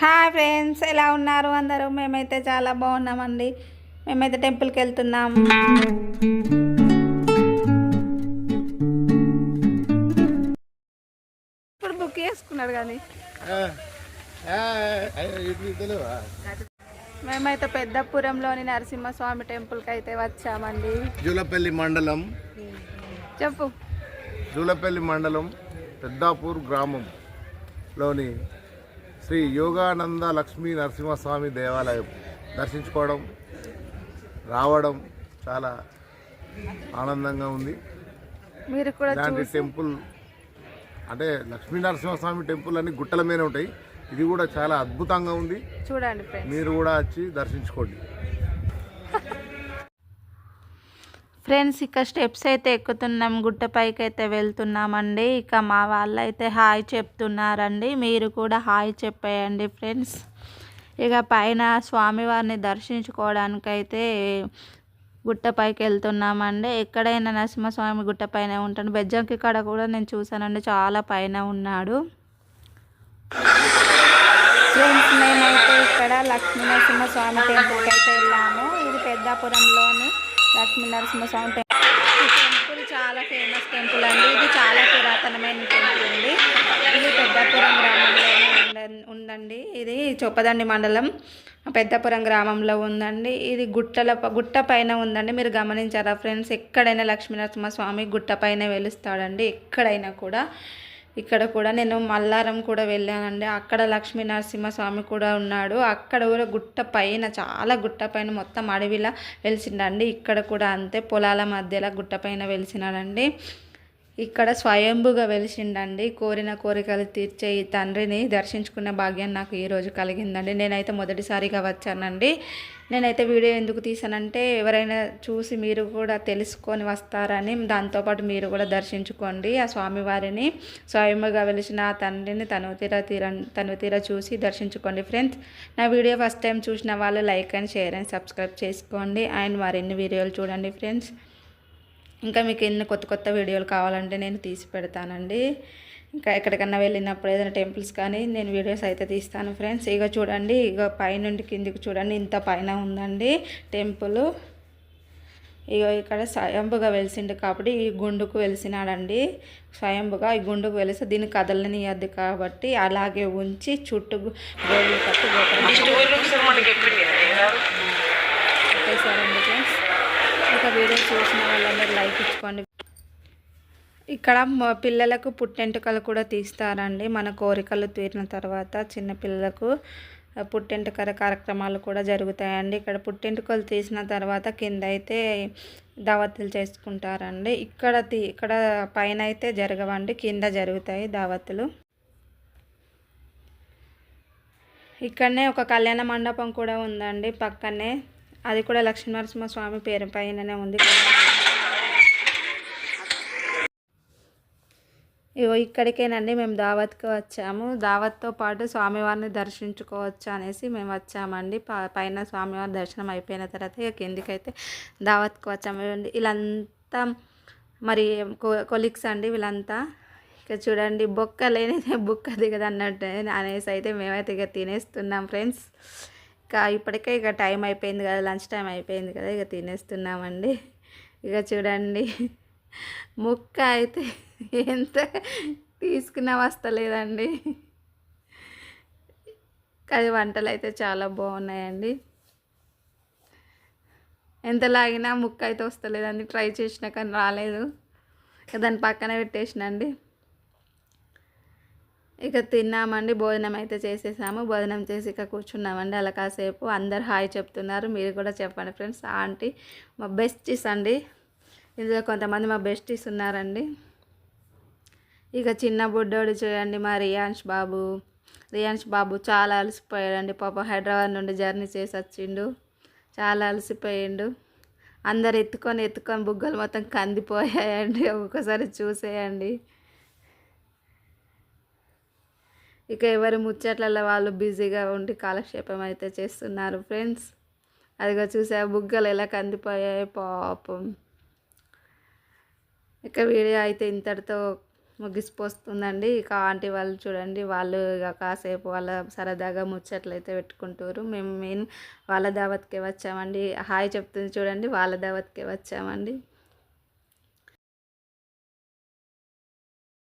Hi friends ఎలా ఉన్నారు అందరూ? మేమైతే చాలా బాగున్నామండి. మేమైతే టెంపుల్కి వెళ్తున్నాం. ఇప్పుడు బుక్ చేసుకున్నాడు కానీ. మేమైతే పెద్దపురంలోని నరసింహస్వామి టెంపుల్కి అయితే వచ్చామండి. జూలపల్లి మండలం. చెప్పు. జూలపల్లి మండలం పెద్దాపూర్ గ్రామంలోని శ్రీ యోగానంద లక్ష్మీ నరసింహస్వామి దేవాలయం దర్శించుకోవడం రావడం చాలా ఆనందంగా ఉంది. మీరు కూడా ఇలాంటి టెంపుల్ అంటే లక్ష్మీ నరసింహస్వామి టెంపుల్ అన్ని గుట్టల మీద ఉంటాయి. ఇది కూడా చాలా అద్భుతంగా ఉంది. చూడండి మీరు కూడా వచ్చి దర్శించుకోండి. ఫ్రెండ్స్ ఇక స్టెప్స్ అయితే ఎక్కుతున్నాం. గుట్టపైకైతే అయితే వెళ్తున్నామండి. ఇక మా వాళ్ళు అయితే హాయ్ చెప్తున్నారండి. మీరు కూడా హాయ్ చెప్పేయండి ఫ్రెండ్స్. ఇక పైన స్వామివారిని దర్శించుకోవడానికైతే గుట్టపైకి వెళ్తున్నామండి. ఎక్కడైనా నరసింహస్వామి గుట్ట పైన ఉంటాడు. బెజ్జంకి కాడ కూడా నేను చూసానండి చాలా పైన ఉన్నాడు. ఫ్రెండ్స్ మేమైతే ఇక్కడ లక్ష్మీ నరసింహస్వామి టెంపుల్కి అయితే వెళ్ళాము. ఇది పెద్దాపురంలోని లక్ష్మీ నరసింహస్వామి టెంపుల్ ఈ టెంపుల్ చాలా ఫేమస్ టెంపుల్ అండి. ఇది చాలా పురాతనమైన టెంపుల్ అండి. ఇది పెద్దపురం గ్రామంలోనే ఉందండి. ఇది చొప్పదండి మండలం. పెద్దపురం గ్రామంలో ఉందండి. ఇది గుట్టల గుట్ట పైన ఉందండి. మీరు గమనించారా ఫ్రెండ్స్? ఎక్కడైనా లక్ష్మీనరసింహస్వామి గుట్ట పైన వెలుస్తాడండి. ఎక్కడైనా కూడా. ఇక్కడ కూడా నేను మల్లారం కూడా వెళ్ళానండి. అక్కడ లక్ష్మీ నరసింహస్వామి కూడా ఉన్నాడు. అక్కడ కూడా గుట్ట పైన చాలా గుట్ట పైన మొత్తం అడవిలా వెలిసిండండి. ఇక్కడ కూడా అంతే పొలాల మధ్యలో గుట్ట పైన వెలిసినాడండి. ఇక్కడ స్వయంభుగా వెలిసిండండి. కోరిన కోరికలు తీర్చే ఈ తండ్రిని దర్శించుకునే భాగ్యం నాకు ఈరోజు కలిగిందండి. నేనైతే మొదటిసారిగా వచ్చానండి. నేనైతే వీడియో ఎందుకు తీసానంటే ఎవరైనా చూసి మీరు కూడా తెలుసుకొని వస్తారని దాంతోపాటు మీరు కూడా దర్శించుకోండి. ఆ స్వామివారిని స్వయంగా వెలిసిన ఆ తండ్రిని తను తీర తీర తను తీర చూసి దర్శించుకోండి ఫ్రెండ్స్. నా వీడియో ఫస్ట్ టైం చూసిన వాళ్ళు like and share and subscribe చేసుకోండి. అండ్ మరిన్ని వీడియోలు చూడండి ఫ్రెండ్స్. ఇంకా మీకు ఎన్ని కొత్త కొత్త వీడియోలు కావాలంటే నేను తీసి పెడతానండి. ఇంకా ఎక్కడికన్నా వెళ్ళినప్పుడు ఏదైనా టెంపుల్స్ కానీ నేను వీడియోస్ అయితే తీస్తాను ఫ్రెండ్స్. ఇక చూడండి ఇక పైనుండి కిందికి చూడండి ఇంత పైన ఉందండి టెంపుల్. ఇక ఇక్కడ స్వయంభుగా వెలిసిండు కాబట్టి ఈ గుండుకు వెలిసినాడండి. స్వయంభుగా ఈ గుండుకు వెలిసి దీన్ని కదలనియద్దు కాబట్టి అలాగే ఉంచి చుట్టూ గోడలు కట్టి ఫ్రెండ్స్. ఇక వీడియో చూసిన వాళ్ళందరూ లైక్ ఇచ్చుకోండి. ఇక్కడ పిల్లలకు పుట్టెంటుకలు కూడా తీస్తారండి. మన కోరికలు తీరిన తర్వాత చిన్న పిల్లలకు పుట్టెంటుకల కార్యక్రమాలు కూడా జరుగుతాయండి. ఇక్కడ పుట్టెంటుకలు తీసిన తర్వాత కింద అయితే దావత్తులు చేసుకుంటారండి. ఇక్కడ తీ ఇక్కడ పైన అయితే జరగవండి. కింద జరుగుతాయి దావత్తులు. ఇక్కడనే ఒక కళ్యాణ మండపం కూడా ఉందండి. పక్కనే అది కూడా లక్ష్మీనరసింహ స్వామి పేరు పైననే ఉంది ఇగో ఇక్కడికేనండి మేము దావత్కి వచ్చాము. దావత్తో పాటు స్వామివారిని దర్శించుకోవచ్చు అనేసి మేము వచ్చామండి. ప- పైన స్వామివారి దర్శనం అయిపోయిన తర్వాత ఇక కిందికైతే దావత్కి వచ్చాము. ఇవ్వండి వీళ్ళంతా మరి కొలిక్స్ అండి వీళ్ళంతా. ఇక చూడండి బొక్క లేనిదే బుక్క దిగదు అన్నట్టు అనేసి అయితే మేమైతే ఇక తినేస్తున్నాం ఫ్రెండ్స్. ఇంకా ఇప్పటికే ఇక టైం అయిపోయింది కదా లంచ్ టైం అయిపోయింది కదా ఇక తినేస్తున్నామండి. ఇక చూడండి ముక్క అయితే ఎంత తీసుకున్నా వస్తలేదండి. కానీ వంటలు అయితే చాలా బాగున్నాయండి. ఎంత లాగినా ముక్క అయితే వస్తలేదండి ట్రై చేసినా కానీ రాలేదు. దాని పక్కన పెట్టేసినండి. ఇక తిన్నామండి భోజనం అయితే చేసేసాము. భోజనం చేసి ఇక కూర్చున్నామండి. అలా కాసేపు అందరు హాయ్ చెప్తున్నారు. మీరు కూడా చెప్పండి ఫ్రెండ్స్. ఆంటీ మా బెస్టీస్ అండి. ఇందులో కొంతమంది మా బెస్టీస్ ఉన్నారండి. ఇక చిన్న బుడ్డోడు చూడండి మా రియాన్స్ బాబు. రియాన్స్ బాబు చాలా అలసిపోయాడండి. పాప హైదరాబాద్ నుండి జర్నీ చేసి వచ్చిండు. చాలా అలసిపోయిండు. అందరు ఎత్తుకొని ఎత్తుకొని బుగ్గలు మొత్తం కందిపోయాయండి. ఒక్కొక్కసారి చూసేయండి. ఇక ఎవరి ముచ్చట్లలో వాళ్ళు బిజీగా ఉండి కాలక్షేపం అయితే చేస్తున్నారు ఫ్రెండ్స్. అదిగో చూసా బుగ్గలు ఎలా కందిపోయాయి పాపం. ఇక వీడియో అయితే ఇంతటితో ముగిసిపోస్తుందండి. ఇక ఆంటీ వాళ్ళు చూడండి వాళ్ళు ఇక కాసేపు వాళ్ళ సరదాగా ముచ్చట్లు అయితే పెట్టుకుంటారు. మేము మెయిన్ వాళ్ళ దావత్కే వచ్చామండి. హాయ్ చెప్తుంది చూడండి వాళ్ళ దావత్కే వచ్చామండి.